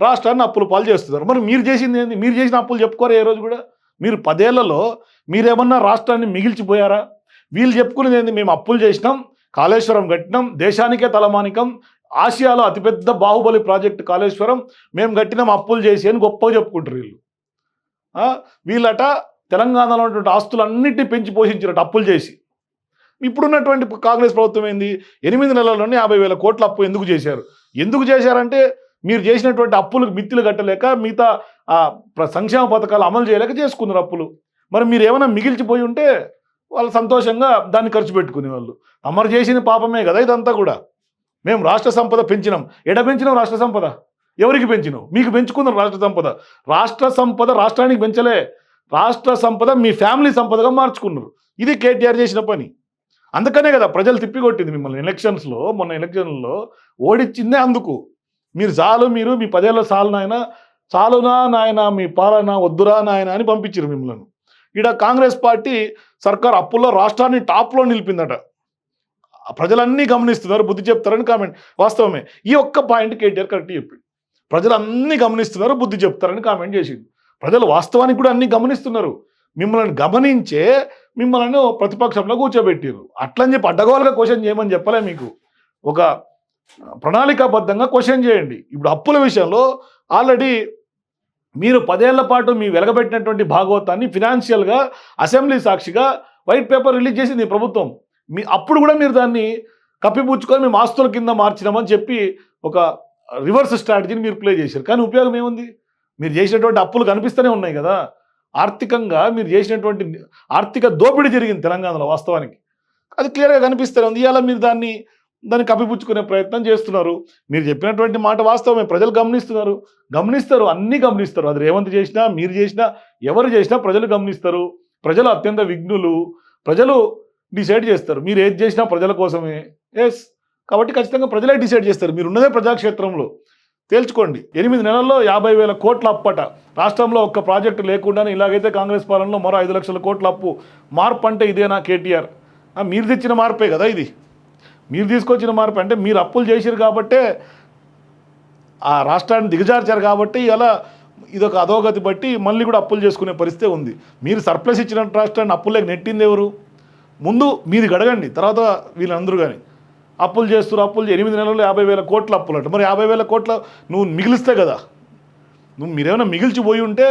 రాష్ట్రాన్ని అప్పులు పాలు చేస్తున్నారు. మరి మీరు చేసింది ఏంది? మీరు చేసిన అప్పులు చెప్పుకోరా ఏ రోజు కూడా? మీరు పదేళ్ళలో మీరేమన్నా రాష్ట్రాన్ని మిగిల్చిపోయారా? వీళ్ళు చెప్పుకునేది ఏంది? మేము అప్పులు చేసినాం కాళేశ్వరం కట్టినాం దేశానికే తలమానికం ఆసియాలో అతిపెద్ద బాహుబలి ప్రాజెక్ట్ కాళేశ్వరం మేము కట్టినాం అప్పులు చేసి అని గొప్పగా చెప్పుకుంటారు వీళ్ళు. వీళ్ళట తెలంగాణలో ఉన్నటువంటి ఆస్తులన్నింటినీ పెంచి పోషించినట్టు అప్పులు చేసి. ఇప్పుడున్నటువంటి కాంగ్రెస్ ప్రభుత్వం ఏంది? ఎనిమిది నెలల్లోనే యాభై వేల కోట్ల అప్పు ఎందుకు చేశారు? ఎందుకు చేశారంటే మీరు చేసినటువంటి అప్పులకు మిత్తులు కట్టలేక మిగతా సంక్షేమ పథకాలు అమలు చేయలేక చేసుకున్నారు అప్పులు. మరి మీరు ఏమైనా మిగిల్చిపోయి ఉంటే వాళ్ళు సంతోషంగా దాన్ని ఖర్చు పెట్టుకునేవాళ్ళు. అమరు చేసిన పాపమే కదా ఇదంతా కూడా. మేము రాష్ట్ర సంపద పెంచినాం. ఎడ పెంచినాం రాష్ట్ర సంపద? ఎవరికి పెంచినావు? మీకు పెంచుకున్నాం రాష్ట్ర సంపద. రాష్ట్ర సంపద రాష్ట్రానికి పెంచలే. రాష్ట్ర సంపద మీ ఫ్యామిలీ సంపదగా మార్చుకున్నారు. ఇది కేటీఆర్ చేసిన పని. అందుకనే కదా ప్రజలు తిప్పికొట్టింది మిమ్మల్ని. ఎలక్షన్స్లో మొన్న ఎలక్షన్లో ఓడిచ్చిందే అందుకు. మీరు చాలు మీరు మీ పదేళ్ళ చాలు నాయన చాలునా నాయన మీ పాలన వద్దురా నాయన అని పంపించారు మిమ్మల్ని. ఈడ కాంగ్రెస్ పార్టీ సర్కార్ అప్పుల్లో రాష్ట్రాన్ని టాప్లో నిలిపిందట. ప్రజలన్నీ గమనిస్తున్నారు బుద్ధి చెప్తారని కామెంట్. వాస్తవమే ఈ ఒక్క పాయింట్ కేటీఆర్ కరెక్ట్ చెప్పింది ప్రజలన్నీ గమనిస్తున్నారు బుద్ధి చెప్తారని కామెంట్ చేసింది ప్రజలు వాస్తవానికి కూడా అన్నీ గమనిస్తున్నారు. మిమ్మల్ని గమనించే మిమ్మల్ని ప్రతిపక్షంలో కూర్చోబెట్టారు అట్లని చెప్పి అడ్డగోలుగా క్వశ్చన్ చేయమని చెప్పలే మీకు. ఒక ప్రణాళికాబద్ధంగా క్వశ్చన్ చేయండి. ఇప్పుడు అప్పుల విషయంలో ఆల్రెడీ మీరు పదేళ్ళ పాటు మీ వెలగబెట్టినటువంటి భాగవతాన్ని ఫినాన్షియల్గా అసెంబ్లీ సాక్షిగా వైట్ పేపర్ రిలీజ్ చేసింది ప్రభుత్వం. మీ అప్పుడు కూడా మీరు దాన్ని కప్పిపుచ్చుకొని మేము ఆస్తుల కింద మార్చినామని చెప్పి ఒక రివర్స్ స్ట్రాటజీని మీరు ప్లే చేశారు. కానీ ఉపయోగం ఏముంది? మీరు చేసినటువంటి అప్పులు కనిపిస్తూనే ఉన్నాయి కదా. ఆర్థికంగా మీరు చేసినటువంటి ఆర్థిక దోపిడీ జరిగింది తెలంగాణలో వాస్తవానికి. అది క్లియర్గా కనిపిస్తూనే ఉంది. ఇలా మీరు దాన్ని దాన్ని కప్పిపుచ్చుకునే ప్రయత్నం చేస్తున్నారు. మీరు చెప్పినటువంటి మాట వాస్తవమే. ప్రజలు గమనిస్తున్నారు. గమనిస్తారు. అన్నీ గమనిస్తారు. అది రేవంత్ చేసినా మీరు చేసినా ఎవరు చేసినా ప్రజలు గమనిస్తారు. ప్రజలు అత్యంత విఘ్నులు. ప్రజలు డిసైడ్ చేస్తారు. మీరు ఏది చేసినా ప్రజల కోసమే. ఎస్ కాబట్టి ఖచ్చితంగా ప్రజలే డిసైడ్ చేస్తారు. మీరు ఉన్నదే ప్రజాక్షేత్రంలో. తేల్చుకోండి. ఎనిమిది నెలల్లో యాభై వేల కోట్ల అప్పట రాష్ట్రంలో ఒక్క ప్రాజెక్టు లేకుండానే ఇలాగైతే కాంగ్రెస్ పాలనలో మరో ఐదు లక్షల కోట్ల అప్పు. మార్పు అంటే ఇదేనా కేటీఆర్? మీరు తెచ్చిన మార్పే కదా ఇది. మీరు తీసుకొచ్చిన మార్పు అంటే మీరు అప్పులు చేశారు కాబట్టే ఆ రాష్ట్రాన్ని దిగజార్చారు కాబట్టి ఇలా ఇదొక అధోగతి బట్టి మళ్ళీ కూడా అప్పులు చేసుకునే పరిస్థితి ఉంది. మీరు సర్ప్లస్ ఇచ్చిన రాష్ట్రాన్ని అప్పులేక నెట్టింది ఎవరు? ముందు మీది గడగండి తర్వాత వీళ్ళందరూ కానీ అప్పులు చేస్తారు అప్పులు ఎనిమిది నెలల్లో యాభై వేల కోట్ల అప్పులు అంట. మరి యాభై వేల కోట్ల నువ్వు మిగిలిస్తే కదా. నువ్వు మీరేమైనా మిగిల్చిపోయి ఉంటే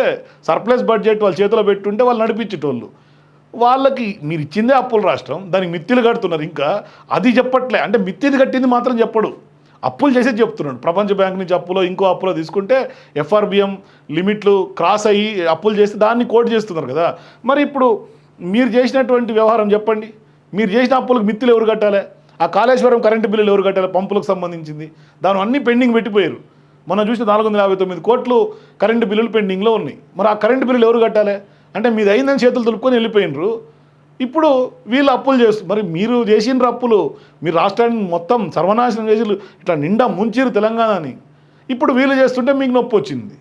సర్ప్లస్ బడ్జెట్ వాళ్ళ చేతిలో పెట్టుంటే వాళ్ళు నడిపించేటోళ్ళు. వాళ్ళకి మీరు ఇచ్చిందే అప్పుల రాష్ట్రం దానికి మిత్తిలు కడుతున్నారు ఇంకా. అది చెప్పట్లే. అంటే మిత్తిది కట్టింది మాత్రం చెప్పడు. అప్పులు చేసేది చెప్తున్నాడు. ప్రపంచ బ్యాంక్ నుంచి అప్పులో ఇంకో అప్పులో తీసుకుంటే ఎఫ్ఆర్బిఎం లిమిట్లు క్రాస్ అయ్యి అప్పులు చేస్తే దాన్ని కోట్ చేస్తున్నారు కదా. మరి ఇప్పుడు మీరు చేసినటువంటి వ్యవహారం చెప్పండి. మీరు చేసిన అప్పులకు మిత్తులు ఎవరు కట్టాలి? ఆ కాళేశ్వరం కరెంటు బిల్లులు ఎవరు కట్టాలి? పంపులకు సంబంధించింది. దాని అన్ని పెండింగ్ పెట్టిపోయారు. మనం చూసిన నాలుగు వందల యాభై తొమ్మిది కోట్లు కరెంటు బిల్లులు పెండింగ్లో ఉన్నాయి. మరి ఆ కరెంటు బిల్లులు ఎవరు కట్టాలి? అంటే మీది అయిందని చేతులు దులుపుకొని వెళ్ళిపోయినరు. ఇప్పుడు వీళ్ళు అప్పులు చేస్తారు మరి మీరు చేసిన అప్పులు మీరు రాష్ట్రాన్ని మొత్తం సర్వనాశనం చేసి ఇట్లా నిండా ముంచిరు తెలంగాణని. ఇప్పుడు వీళ్ళు చేస్తుంటే మీకు నొప్పి వచ్చింది.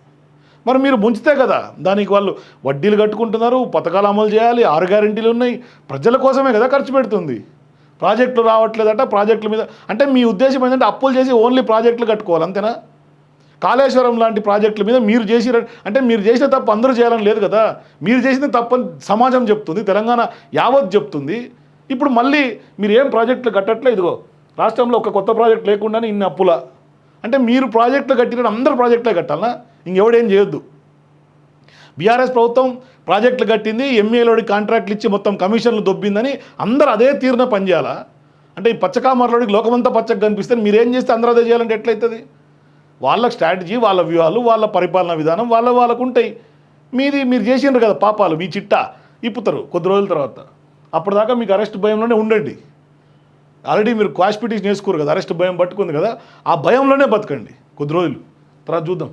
మరి మీరు ముంచితే కదా దానికి వాళ్ళు వడ్డీలు కట్టుకుంటున్నారు పథకాలు అమలు చేయాలి ఆరు గ్యారెంటీలు ఉన్నాయి ప్రజల కోసమే కదా ఖర్చు పెడుతుంది. ప్రాజెక్టులు రావట్లేదట ప్రాజెక్టుల మీద అంటే మీ ఉద్దేశం ఏంటంటే అప్పులు చేసి ఓన్లీ ప్రాజెక్టులు కట్టుకోవాలి అంతేనా? కాళేశ్వరం లాంటి ప్రాజెక్టుల మీద మీరు చేసిన అంటే మీరు చేసిన తప్పు అందరూ చేయాలని లేదు కదా. మీరు చేసిన తప్పని సమాజం చెప్తుంది తెలంగాణ యావత్ చెప్తుంది. ఇప్పుడు మళ్ళీ మీరు ఏం ప్రాజెక్టులు కట్టట్లే? ఇదిగో రాష్ట్రంలో ఒక కొత్త ప్రాజెక్ట్ లేకుండానే ఇన్ని అప్పుల. అంటే మీరు ప్రాజెక్టులు కట్టిన అందరు ప్రాజెక్టులే కట్టాలనా ఇంకెవడేం చేయొద్దు. బీఆర్ఎస్ ప్రభుత్వం ప్రాజెక్టులు కట్టింది ఎంఏలోడి కాంట్రాక్ట్లు ఇచ్చి మొత్తం కమిషన్లు దొబ్బిందని అందరు అదే తీరున పనిచేయాలా? అంటే ఈ పచ్చకామర్లోడికి లోకమంతా పచ్చగా కనిపిస్తే మీరేం చేస్తే అందరూ అదే చేయాలంటే ఎట్లయితుంది? వాళ్ళ స్ట్రాటజీ వాళ్ళ వ్యూహాలు వాళ్ళ పరిపాలన విధానం వాళ్ళ వాళ్ళకు ఉంటాయి మీది మీరు చేసినారు కదా పాపాలు మీ చిట్టా. ఇప్పుతారు కొద్ది రోజుల తర్వాత. అప్పటిదాకా మీకు అరెస్ట్ భయంలోనే ఉండండి. ఆల్రెడీ మీరు కాస్పిటీషన్ నేర్చుకోరు కదా అరెస్ట్ భయం పట్టుకుంది కదా ఆ భయంలోనే బతకండి. కొద్ది రోజులు. తర్వాత చూద్దాం.